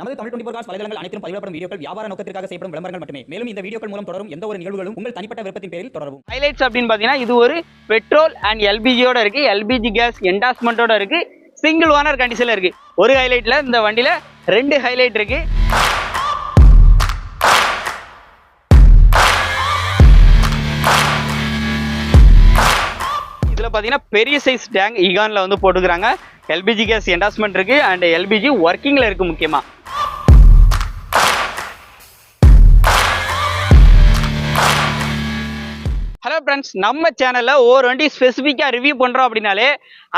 நமது Tamil twenty four cos வலைதளங்கள் அனைத்தும் பதிவிடப்படும் வீடியோக்கள் வியாபார நோக்கத்திற்காக செய்யப்படும் விளம்பரங்கள் மட்டுமே. மேலும் இந்த வீடியோக்கள் மூலம் தொடரும் எந்த ஒரு நிகழ்வுகளும் உங்கள் தனிப்பட்ட விருப்பத்தின் பேரில் தொடரும் ஹைலைட்ஸ் அப்படின்னு பார்த்தீங்கன்னா இது ஒரு பெட்ரோல் அண்ட் எல்பிஜியோட இருக்கு. எல்பிஜி கேஸ் என்டாஸ்மெண்ட்டோட இருக்கு. சிங்கிள் ஓனர் கண்டிஷன்ல இருக்கு. ஒரு ஹைலைட்ல இந்த வண்டியில ரெண்டு ஹைலைட் இருக்கு. இதுல பாத்தீங்கன்னா பெரிய சைஸ் டேங்க் ஈகான்ல வந்து போட்டுக்கிறாங்க. எல்பிஜி கேஸ் என்டாஸ்மெண்ட் இருக்கு. அண்ட் எல்பிஜி ஒர்க்கிங்ல இருக்கு முக்கியமா. ஃப்ரெண்ட்ஸ் நம்ம சேனலில் ஒரு வண்டி ஸ்பெசிஃபிக்காக ரிவ்யூ பண்ணுறோம் அப்படின்னாலே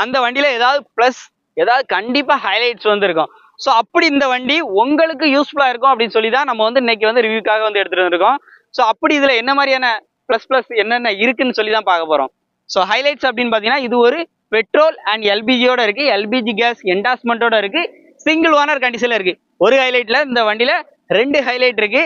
அந்த வண்டியில் ஏதாவது ப்ளஸ் ஏதாவது கண்டிப்பாக ஹைலைட்ஸ் வந்துருக்கும். ஸோ அப்படி இந்த வண்டி உங்களுக்கு யூஸ்ஃபுல்லாக இருக்கும் அப்படின்னு சொல்லி தான் நம்ம வந்து இன்னைக்கு வந்து ரிவ்யூக்காக வந்து எடுத்துகிட்டு வந்திருக்கோம். ஸோ அப்படி இதில் என்ன மாதிரியான ப்ளஸ் ப்ளஸ் என்னென்ன இருக்குன்னு சொல்லி தான் பார்க்க போகிறோம் ஸோ ஹைலைட்ஸ் அப்படின்னு பார்த்தீங்கன்னா இது ஒரு பெட்ரோல் அண்ட் எல்பிஜியோட இருக்கு. எல்பிஜி கேஸ் என்டாஸ்மெண்ட்டோட இருக்கு. சிங்கிள் ஓனர் கண்டிஷனில் இருக்குது ஒரு ஹைலைட்டில் இந்த வண்டியில் ரெண்டு ஹைலைட் இருக்கு.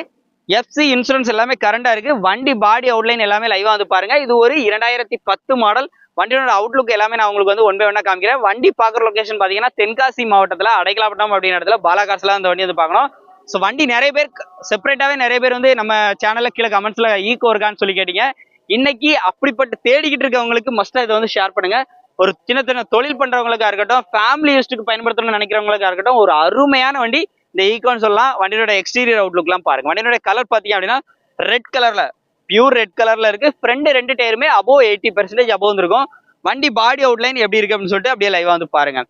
எஃப்சி இன்சூரன்ஸ் எல்லாமே கரண்டா இருக்கு. வண்டி பாடி அவுட்லைன் எல்லாமே லைவா வந்து பாருங்க. இது ஒரு இரண்டாயிரத்தி பத்து மாடல் வண்டியோட அவுட்லுக் எல்லாமே நான் உங்களுக்கு வந்து ஒன் பை காமிக்கிறேன். வண்டி பார்க்குற லொகேஷன் பாத்தீங்கன்னா தென்காசி மாவட்டத்தில் அடைக்கலாப்பட்டம் அப்படின்ற இடத்துல பாலாகாசில் அந்த வண்டி வந்து பார்க்கணும். ஸோ வண்டி நிறைய பேர் செப்பரேட்டாவே நிறைய பேர் வந்து நம்ம சேனல்ல கீழே கமெண்ட்ஸ்ல ஈக்கோ இருக்கான்னு சொல்லி கேட்டீங்க. இன்னைக்கு அப்படிப்பட்ட தேடிக்கிட்டு இருக்கவங்களுக்கு மஸ்டா இதை வந்து ஷேர் பண்ணுங்க. ஒரு சின்ன சின்ன தொழில் பண்றவங்களுக்கா இருக்கட்டும் ஃபேமிலி யூஸ்டுக்கு பயன்படுத்தணும்னு நினைக்கிறவங்களுக்கா இருக்கட்டும் ஒரு அருமையான வண்டி. இந்த ஈகோன்னு சொல்லலாம் வண்டியோட எக்ஸ்டீரியர் அவுட்லுக்லாம் பாருங்க. வண்டியோட கலர் பார்த்தீங்க அப்படின்னா ரெட் கலர்ல பியூர் ரெட் கலர்ல இருக்கு. ஃப்ரண்ட் ரெண்டு டயருமே அபோவ் எயிட்டி பெர்சன்டேஜ் அபோவ் வந்துருக்கும். வண்டி பாடி அவுட்லைன் எப்படி இருக்கு அப்படின்னு சொல்லிட்டு அப்படியே லைவா வந்து பாருங்க.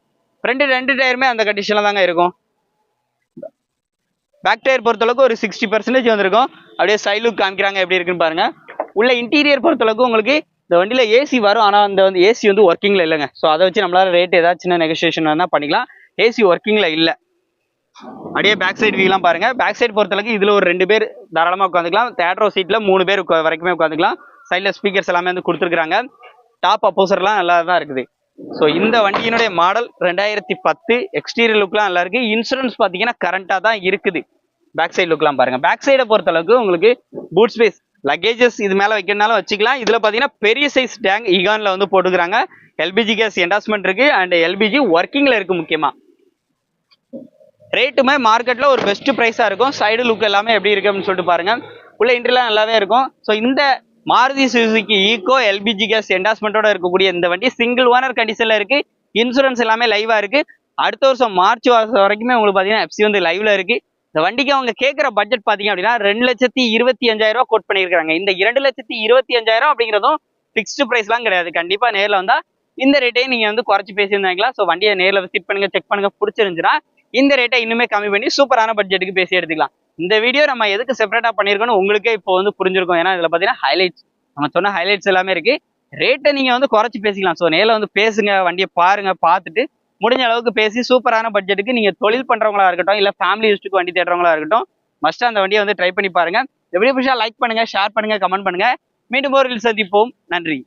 ஃப்ரண்ட் ரெண்டு டயருமே அந்த கண்டிஷன்ல தாங்க இருக்கும். பேக் டயர் பொறுத்தளவுக்கு ஒரு சிக்ஸ்டி பர்சன்டேஜ் வந்திருக்கும். அப்படியே சைட் லுக் காமிக்கிறாங்க எப்படி இருக்குன்னு பாருங்க. உள்ள இன்டீரியர் பொறுத்தளவுக்கு உங்களுக்கு இந்த வண்டியில் ஏசி வரும். ஆனால் அந்த வந்து ஏசி வந்து ஒர்க்கிங்கில் இல்லைங்க. ஸோ அதை வச்சு நம்மளால ரேட் ஏதாச்சும் நெகோசியேஷன் வேணால் பண்ணிக்கலாம். ஏசி ஒர்க்கிங்கில் இல்லை. அப்படியே பேக் சைடு வியூலாம் பாருங்க. பேக் சைடு பொறுத்தளவுக்கு இதுல ஒரு ரெண்டு பேர் தாராளமா உட்காந்துக்கலாம் தேட்டரோ சீட்ல மூணு பேர் வரைக்குமே உட்காந்துக்கலாம் சைட்ல ஸ்பீக்கர்ஸ் எல்லாமே வந்து கொடுத்துருக்காங்க டாப் அப்போசர்லாம் நல்லா தான் இருக்குது. ஸோ இந்த வண்டியினுடைய மாடல் ரெண்டாயிரத்தி பத்து எக்ஸ்டீரியர் லுக்லாம் நல்லா இருக்கு. இன்சூரன்ஸ் பார்த்தீங்கன்னா கரண்டாக தான் இருக்குது. பேக் சைடு லுக்லாம் பாருங்க. பேக் சைடை பொறுத்தளவுக்கு உங்களுக்கு பூட் ஸ்பேஸ் லக்கேஜஸ் இது மேலே வைக்கணும்னாலும் வச்சுக்கலாம். இதில் பார்த்தீங்கன்னா பெரிய சைஸ் டேங்க் ஈகான்ல வந்து போட்டுக்கிறாங்க. எல்பிஜி கேஸ் என்டாஸ்மெண்ட் இருக்கு. அண்ட் எல்பிஜி ஒர்க்கிங்ல இருக்கு முக்கியமா. ரேட்டுமே மார்க்கெட்டில் ஒரு பெஸ்ட் ப்ரைஸாக இருக்கும். சைடு லுக் எல்லாமே எப்படி இருக்கு அப்படின்னு சொல்லிட்டு பாருங்க. உள்ள இன்ட்ரெலாம் நல்லாவே இருக்கும். ஸோ இந்த Maruti Suzuki eco LPG gas என்டாஸ்மெண்ட்டோட இருக்கக்கூடிய இந்த வண்டி சிங்கிள் ஓனர் கண்டிஷனில் இருக்கு. இன்சூரன்ஸ் எல்லாமே லைவாக இருக்கு. அடுத்த வருஷம் மார்ச் வருஷம் வரைக்குமே உங்களுக்கு பார்த்தீங்கன்னா எஃப்சி வந்து லைவ்ல இருக்கு. இந்த வண்டிக்கு அவங்க கேட்குற பட்ஜெட் பார்த்தீங்க அப்படின்னா ரெண்டு லட்சத்தி இருபத்தி அஞ்சாயிரம் ரூபா கோட் பண்ணியிருக்காங்க இந்த இரண்டு லட்சத்தி இருபத்தி அஞ்சாயிரம் அப்படிங்கிறதும் ஃபிக்ஸ்டு ப்ரைஸ்லாம் கிடையாது. கண்டிப்பாக நேரில் வந்தால் இந்த ரேட்டையும் நீங்கள் வந்து குறைச்சி பேசியிருந்தாங்களா? ஸோ வண்டியை நேரில் விசிட் பண்ணுங்க செக் பண்ணுங்க. பிடிச்சிருந்துச்சுன்னா இந்த ரேட்டை இன்னுமே கம்மி பண்ணி சூப்பரான பட்ஜெட்டுக்கு பேசி எடுத்துக்கலாம். இந்த வீடியோ நம்ம எதுக்கு செப்பரேட்டாக பண்ணியிருக்கோம்னு உங்களுக்கே இப்போ வந்து புரிஞ்சிருக்கும். ஏன்னா இதில் பார்த்தீங்கன்னா ஹைலைட்ஸ் நம்ம சொன்ன ஹைலைட்ஸ் எல்லாமே இருக்குது ரேட்டை நீங்கள் வந்து குறைச்சி பேசிக்கலாம். ஸோ நேரில் வந்து பேசுங்க வண்டியை பாருங்கள் பார்த்துட்டு முடிஞ்ச அளவுக்கு பேசி சூப்பரான பட்ஜெட்டுக்கு நீங்கள் தொழில் பண்ணுறவங்களா இருக்கட்டும் இல்லை ஃபேமிலி யூஸ்ட்டுக்கு வண்டி தேடுறவங்களா இருக்கட்டும் மஸ்ட் அந்த வண்டியை வந்து ட்ரை பண்ணி பாருங்க. எப்படி பிடிச்சா லைக் பண்ணுங்க ஷேர் பண்ணுங்க கமெண்ட் பண்ணுங்க. மீண்டும் ஒரு சந்திப்போம். நன்றி.